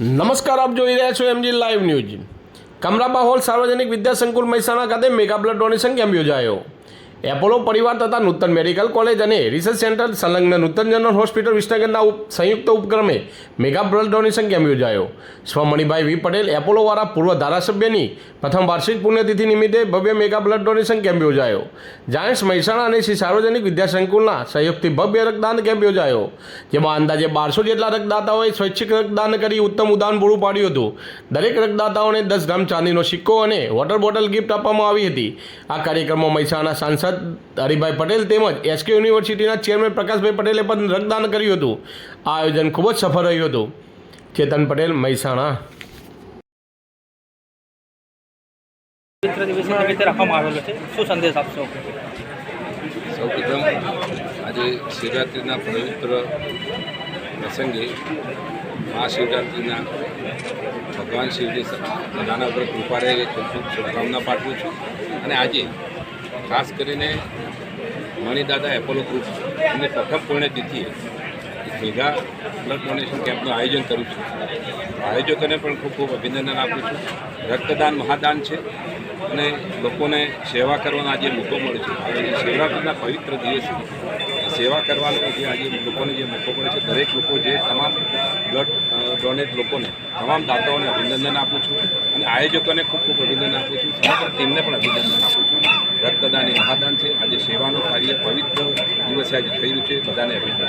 નમસ્કાર, આપ જોઈ રહ્યા છો MG live news Kamraba hall સાર્વજનિક વિદ્યા સંકુલ મહેસાણા ખાતે મેગા બ્લડ ડોનેશન કેમ્પ યોજાયો. એપોલો પરિવાર તથા નૂતન મેડિકલ કોલેજ અને રિસર્ચ સેન્ટર સંલગ્ન નૂતન જનરલ હોસ્પિટલ વિસનગરના સંયુક્ત ઉપક્રમે મેગા બ્લડ ડોનેશન કેમ્પ યોજાયો. સ્વમણિભાઈ વી પટેલ એપોલોવાળા પૂર્વ ધારાસભ્યની પ્રથમ વાર્ષિક પુણ્યતિથિ નિમિત્તે ભવ્ય મેગા બ્લડ ડોનેશન કેમ્પ યોજાયો. જાયન્ટ્સ મહેસાણા અને શ્રી સાર્વજનિક વિદ્યા સંકુલના સહયોગથી ભવ્ય રક્તદાન કેમ્પ યોજાયો, જેમાં અંદાજે બારસો જેટલા રક્તદાતાઓએ સ્વૈચ્છિક રક્તદાન કરી ઉત્તમ ઉદાહરણ પૂરું પાડ્યું હતું. દરેક રક્તદાતાઓને દસ ગ્રામ ચાંદીનો સિક્કો અને વોટર બોટલ ગિફ્ટ આપવામાં આવી હતી. આ કાર્યક્રમમાં મહેસાણા સાંસદ હરિભાઈ પટેલ તેમજ એસકે યુનિવર્સિટીના ચેરમેન પ્રકાશભાઈ પટેલે પણ રક્તદાન કર્યું હતું. આ આયોજન ખૂબ જ સફળ રહ્યું હતું. ચેતન પટેલ, મહેસાણા. આજે શિવરાત્રિના પવિત્ર પ્રસંગે મહાશિવરાત્રિના ભગવાન શિવજી બધાના ઉપર કૃપા રહે ખૂબ ખૂબ શુભકામના પાઠવું છું. અને આજે ખાસ કરીને મણિદાદા એપોલો ગ્રુપ અને પ્રથમ પુણ્યતિથિએ મેગા બ્લડ ડોનેશન કેમ્પનું આયોજન કરું છું. આયોજકોને પણ ખૂબ ખૂબ અભિનંદન આપું છું. રક્તદાન મહાદાન છે અને લોકોને સેવા કરવાનો આજે મોકો મળે છે શિવરાત્રિના પવિત્ર દિવસે. સેવા કરવાનો જે આજે લોકોને જે મોકો મળે છે, દરેક લોકો જે તમામ બ્લડ ડોનેટ લોકોને, તમામ દાતાઓને અભિનંદન આપું છું અને આયોજકોને ખૂબ ખૂબ અભિનંદન આપું છું, સમગ્ર ટીમને પણ અભિનંદન આપું છું. રક્તદાન એ મહાદાન છે. આજે સેવાનું કાર્ય પવિત્ર દિવસે આજે થઈ રહ્યું છે. બધાને અભિનંદન